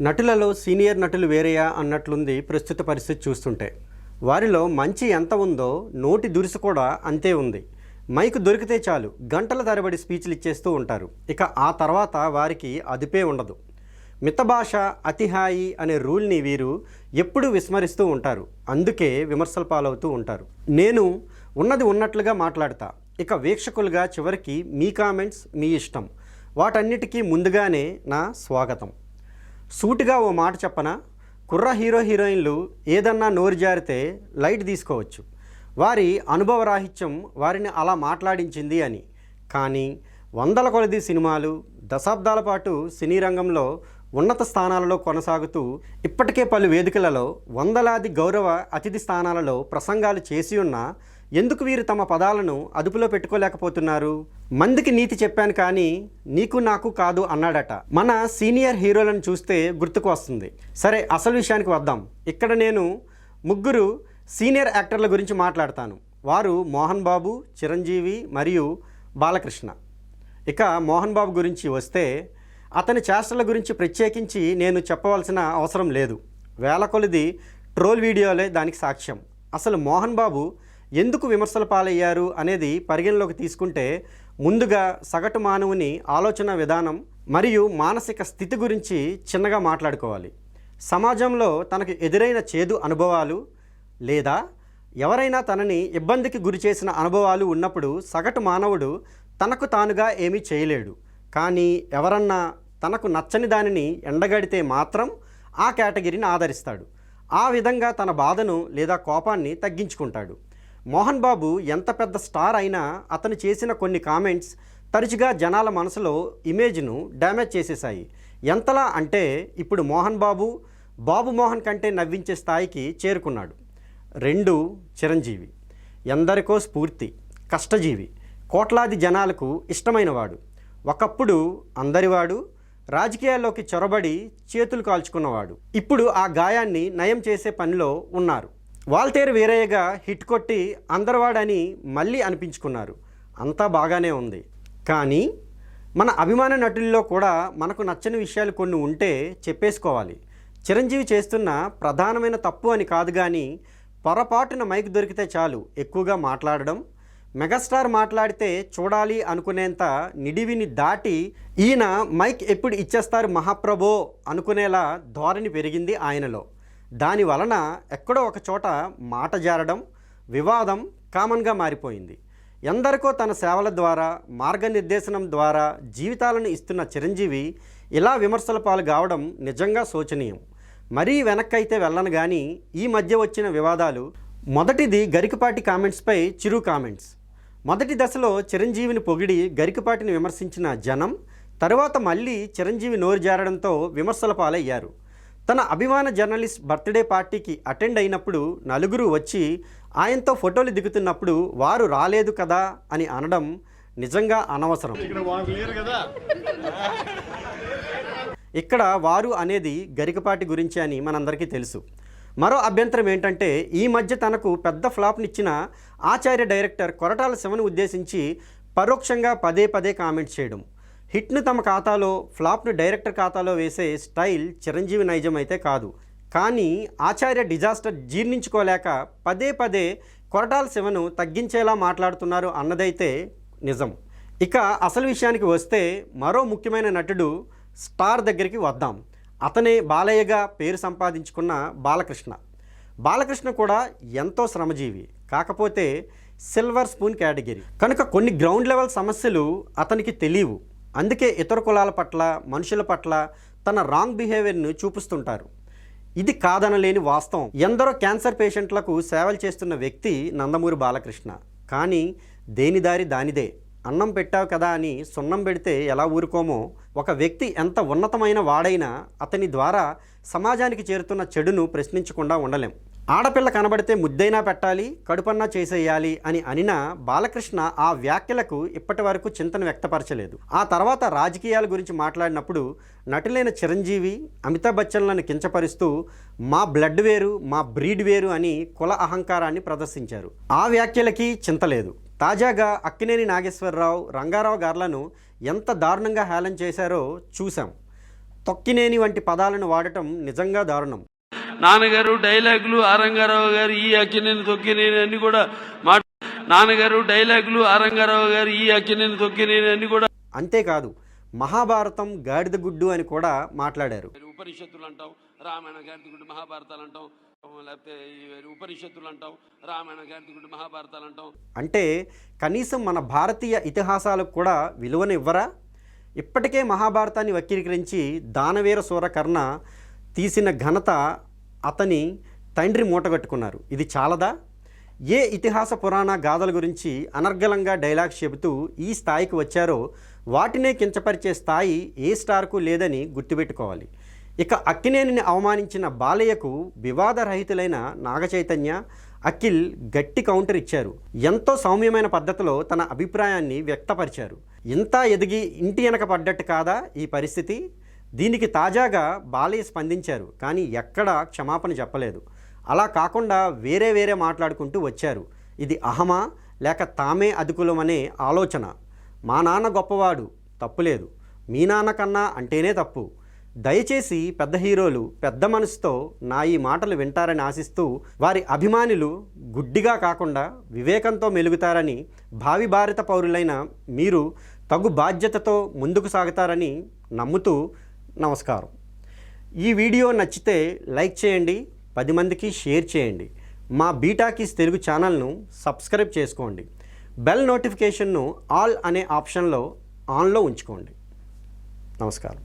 నటులలో senior నటులు వేరేయా అన్నట్లుంది ప్రస్తుత పరిస్థితి చూస్తుంటే. వారిలో మంచి ఎంత ఉందో నోటి దురుసు కూడా అంతే ఉంది. మైక్ దొరికితే చాలు గంటల తరబడి స్పీచ్లు ఇచ్చేస్తూ ఉంటారు. ఇక ఆ తర్వాత వారికి అదుపే ఉండదు. మితభాష అతిహాయి అనే రూల్ని వీరు ఎప్పుడూ విస్మరిస్తూ ఉంటారు. అందుకే విమర్శల పాలవుతూ ఉంటారు. నేను ఉన్నది ఉన్నట్లుగా మాట్లాడతా. ఇక వీక్షకులుగా చివరికి మీ కామెంట్స్ మీ ఇష్టం. వాటన్నిటికీ ముందుగానే నా స్వాగతం. సూటిగా ఓ మాట చెప్పనా? కుర్ర హీరో హీరోయిన్లు ఏదన్నా నోరు జారితే లైట్ తీసుకోవచ్చు. వారి అనుభవ రాహిత్యం వారిని అలా మాట్లాడించింది అని. కానీ వందల కొలది సినిమాలు దశాబ్దాల పాటు సినీ రంగంలో ఉన్నత స్థానాలలో కొనసాగుతూ ఇప్పటికే పలు వేదికలలో వందలాది గౌరవ అతిథి స్థానాలలో ప్రసంగాలు చేసి ఉన్నా ఎందుకు వీరు తమ పదాలను అదుపులో పెట్టుకోలేకపోతున్నారు? మందికి నీతి చెప్పాను కానీ నీకు నాకు కాదు అన్నాడట. మన సీనియర్ హీరోలను చూస్తే గుర్తుకు వస్తుంది. సరే అసలు విషయానికి వద్దాం. ఇక్కడ నేను ముగ్గురు సీనియర్ యాక్టర్ల గురించి మాట్లాడతాను. వారు మోహన్ బాబు చిరంజీవి మరియు బాలకృష్ణ. ఇక మోహన్ బాబు గురించి వస్తే అతని చేష్టల గురించి ప్రత్యేకించి నేను చెప్పవలసిన అవసరం లేదు. వేల కొలది ట్రోల్ వీడియోలే దానికి సాక్ష్యం. అసలు మోహన్ బాబు ఎందుకు విమర్శల పాలయ్యారు అనేది పరిగణలోకి తీసుకుంటే ముందుగా సగటు మానవుని ఆలోచన విధానం మరియు మానసిక స్థితి గురించి చిన్నగా మాట్లాడుకోవాలి. సమాజంలో తనకు ఎదురైన చేదు అనుభవాలు లేదా ఎవరైనా తనని ఇబ్బందికి గురి చేసిన అనుభవాలు ఉన్నప్పుడు సగటు మానవుడు తనకు తానుగా ఏమీ చేయలేడు. కానీ ఎవరన్నా తనకు నచ్చని దానిని ఎండగడితే మాత్రం ఆ కేటగిరీని ఆదరిస్తాడు. ఆ విధంగా తన బాధను లేదా కోపాన్ని తగ్గించుకుంటాడు. మోహన్ బాబు ఎంత పెద్ద స్టార్ అయినా అతను చేసిన కొన్ని కామెంట్స్ తరచుగా జనాల మనసులో ఇమేజ్ను డ్యామేజ్ చేసేశాయి. ఎంతలా అంటే ఇప్పుడు మోహన్ బాబు బాబు మోహన్ కంటే నవ్వించే స్థాయికి చేరుకున్నాడు. రెండు చిరంజీవి. ఎందరికో స్ఫూర్తి కష్టజీవి. కోట్లాది జనాలకు ఇష్టమైనవాడు. ఒకప్పుడు అందరివాడు రాజకీయాల్లోకి చొరబడి చేతులు కాల్చుకున్నవాడు. ఇప్పుడు ఆ గాయాన్ని నయం చేసే పనిలో ఉన్నారు. వాల్తేరు వీరయ్యగా హిట్ కొట్టి అందరివాడని మళ్ళీ అనిపించుకున్నారు. అంతా బాగానే ఉంది. కానీ మన అభిమాన నటుల్లో కూడా మనకు నచ్చని విషయాలు కొన్ని ఉంటే చెప్పేసుకోవాలి. చిరంజీవి చేస్తున్న ప్రధానమైన తప్పు అని కాదు కానీ పొరపాటున మైక్ దొరికితే చాలు ఎక్కువగా మాట్లాడడం మెగాస్టార్ మాట్లాడితే చూడాలి అనుకునేంత నిడివిని దాటి ఈయన మైక్ ఎప్పుడు ఇచ్చేస్తారు మహాప్రభో అనుకునేలా ధోరణి పెరిగింది ఆయనలో. దాని వలన ఎక్కడో ఒక చోట మాట జారడం వివాదం కామన్గా మారిపోయింది. ఎందరికో తన సేవల ద్వారా మార్గనిర్దేశనం ద్వారా జీవితాలను ఇస్తున్న చిరంజీవి ఇలా విమర్శల పాలు కావడం నిజంగా శోచనీయం. మరీ వెనక్కైతే వెళ్ళను కానీ ఈ మధ్య వచ్చిన వివాదాలు మొదటిది గరికపాటి కామెంట్స్పై చిరు కామెంట్స్. మొదటి దశలో చిరంజీవిని పొగిడి గరికపాటిని విమర్శించిన జనం తరువాత మళ్ళీ చిరంజీవి నోరు జారడంతో విమర్శల పాలయ్యారు. తన అభిమాన జర్నలిస్ట్ బర్త్డే పార్టీకి అటెండ్ అయినప్పుడు నలుగురు వచ్చి ఆయనతో ఫోటోలు దిగుతున్నప్పుడు వారు రాలేదు కదా అని అనడం నిజంగా అనవసరం. ఇక్కడ వారు అనేది గరికపాటి గురించి అని మనందరికీ తెలుసు. మరో అభ్యంతరం ఏంటంటే ఈ మధ్య తనకు పెద్ద ఫ్లాప్నిచ్చిన ఆచార్య డైరెక్టర్ కొరటాల శివను ఉద్దేశించి పరోక్షంగా పదే పదే కామెంట్ చేయడం. హిట్ను తమ ఖాతాలో ఫ్లాప్ను డైరెక్టర్ ఖాతాలో వేసే స్టైల్ చిరంజీవి నైజం అయితే కాదు. కానీ ఆచార్య డిజాస్టర్ జీర్ణించుకోలేక పదే పదే కొరటాల శివను తగ్గించేలా మాట్లాడుతున్నారు అన్నదైతే నిజం. ఇక అసలు విషయానికి వస్తే మరో ముఖ్యమైన నటుడు స్టార్ దగ్గరికి వద్దాం. అతనే బాలయ్యగా పేరు సంపాదించుకున్న బాలకృష్ణ. బాలకృష్ణ కూడా ఎంతో శ్రమజీవి. కాకపోతే సిల్వర్ స్పూన్ కేటగిరీ. కనుక కొన్ని గ్రౌండ్ లెవెల్ సమస్యలు అతనికి తెలియవు. అందుకే ఇతర కులాల పట్ల మనుషుల పట్ల తన రాంగ్ బిహేవియర్ను చూపిస్తుంటారు. ఇది కాదనలేని వాస్తవం. ఎందరో క్యాన్సర్ పేషెంట్లకు సేవలు చేస్తున్న వ్యక్తి నందమూరి బాలకృష్ణ. కానీ దేని దారి దానిదే. అన్నం పెట్టావు కదా అని సున్నం పెడితే ఎలా ఊరుకోమో? ఒక వ్యక్తి ఎంత ఉన్నతమైన వాడైనా అతని ద్వారా సమాజానికి చేరుతున్న చెడును ప్రశ్నించకుండా ఉండలేం. ఆడపిల్ల కనబడితే ముద్దైనా పెట్టాలి కడుపన్నా చేసేయాలి అని అనిన బాలకృష్ణ ఆ వ్యాఖ్యలకు ఇప్పటి వరకు చింతన వ్యక్తపరచలేదు. ఆ తర్వాత రాజకీయాల గురించి మాట్లాడినప్పుడు నటులైన చిరంజీవి అమితాబ్ బచ్చన్లను కించపరుస్తూ మా బ్లడ్ వేరు మా బ్రీడ్ వేరు అని కుల అహంకారాన్ని ప్రదర్శించారు. ఆ వ్యాఖ్యలకి చింతలేదు తాజాగా అక్కినేని నాగేశ్వరరావు రంగారావు గారులను ఎంత దారుణంగా హేళన చేశారో చూశాం. తొక్కినేని వంటి పదాలను వాడటం నిజంగా దారుణం. నాన్నగారు డైలాగులు ఆరంగారావు గారు ఈ అక్కినేని తొక్కినేని అన్ని కూడా మాట నాన్నగారు డైలాగులు ఆరంగారావు గారు ఈ అక్కినేని తొక్కినేని అన్ని కూడా అంతేకాదు మహాభారతం గాడిద గుడ్డు అని కూడా మాట్లాడారు. ఉపనిషత్తులు అంటాం రామాయణ గారితిగుడు మహాభారతాలు అంటాం లేకపోతే ఉపనిషత్తులు అంటాం రామాయణ గారితిగుడు మహాభారతాలు అంటాం. అంటే కనీసం మన భారతీయ ఇతిహాసాలకు కూడా విలువనివ్వరా ఇప్పటికే మహాభారతాన్ని వక్రీకరించి దానవీర సూరకర్ణ తీసిన ఘనత అతని తండ్రి మూటగట్టుకున్నారు ఇది చాలదా? ఏ ఇతిహాస పురాణ గాథల గురించి అనర్గళంగా డైలాగ్స్ చెబుతూ ఈ స్థాయికి వచ్చారో వాటినే కించపరిచే స్థాయి ఏ స్టార్కు లేదని గుర్తుపెట్టుకోవాలి. ఇక అక్కినేనిని అవమానించిన బాలయ్యకు వివాదరహితులైన నాగచైతన్య అఖిల్ గట్టి కౌంటర్ ఇచ్చారు. ఎంతో సౌమ్యమైన పద్ధతిలో తన అభిప్రాయాన్ని వ్యక్తపరిచారు. ఇంత ఎదిగి ఇంటి వెనక పడ్డట్టు కాదా ఈ పరిస్థితి? దీనికి తాజాగా బాలయ్య స్పందించారు కానీ ఎక్కడా క్షమాపణ చెప్పలేదు. అలా కాకుండా వేరే వేరే మాట్లాడుకుంటూ వచ్చారు. ఇది అహమా లేక తామే అధికులమనే ఆలోచన. మా నాన్న గొప్పవాడు తప్పులేదు. మీ నాన్న కన్నా అంటేనే తప్పు. దయచేసి పెద్ద హీరోలు పెద్ద మనసుతో నా ఈ మాటలు వింటారని ఆశిస్తూ వారి అభిమానులు గుడ్డిగా కాకుండా వివేకంతో మెలుగుతారని భావి భారత పౌరులైన మీరు తగు బాధ్యతతో ముందుకు సాగుతారని నమ్ముతూ నమస్కారం. ఈ వీడియో నచ్చితే లైక్ చేయండి పది మందికి షేర్ చేయండి. మా బీటాకిస్ తెలుగు ఛానల్ను సబ్స్క్రైబ్ చేసుకోండి. బెల్ నోటిఫికేషన్ను ఆల్ అనే ఆప్షన్లో ఆన్లో ఉంచుకోండి. నమస్కారం.